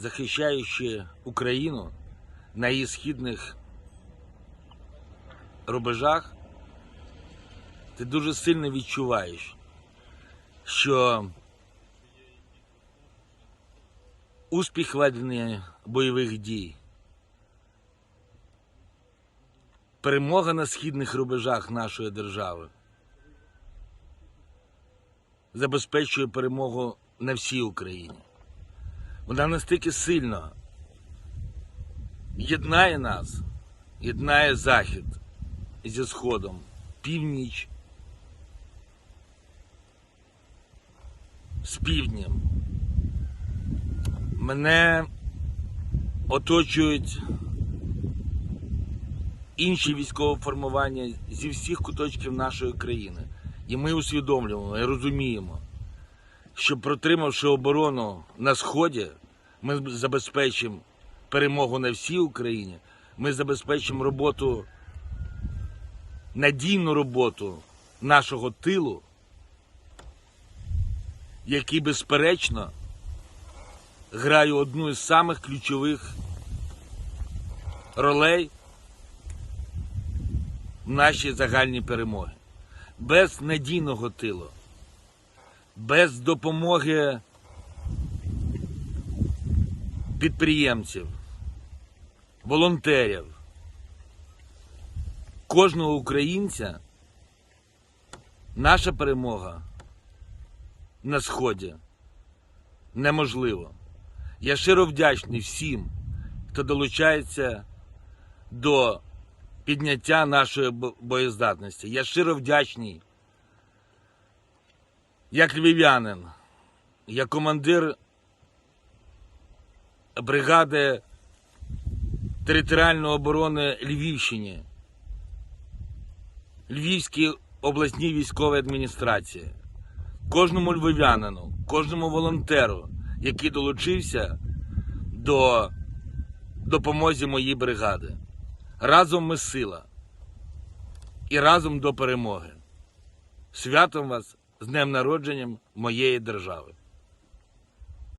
захищаючи Україну на її східних рубежах, ти дуже сильно відчуваєш, що успіх ведення бойових дій, перемога на східних рубежах нашої держави забезпечує перемогу на всій Україні. Вона настільки сильно єднає нас, єднає Захід зі Сходом, північ з півднем. Мене оточують інші військові формування зі всіх куточків нашої країни. І ми усвідомлюємо і розуміємо, що протримавши оборону на Сході, ми забезпечимо перемогу на всій Україні, ми забезпечимо роботу, надійну роботу нашого тилу, який, безперечно, грає одну із самих ключових ролей в нашій загальній перемогі. Без надійного тилу, без допомоги підприємців, волонтерів, кожного українця наша перемога на Сході неможлива. Я щиро вдячний всім, хто долучається до підняття нашої боєздатності. Я щиро вдячний, як львів'янин, як командир бригади територіальної оборони Львівщини, Львівській обласній військовій адміністрації, кожному львів'янину, кожному волонтеру, який долучився до допомоги моїй бригади. Разом ми сила. І разом до перемоги. Святом вас з днем народженням моєї держави.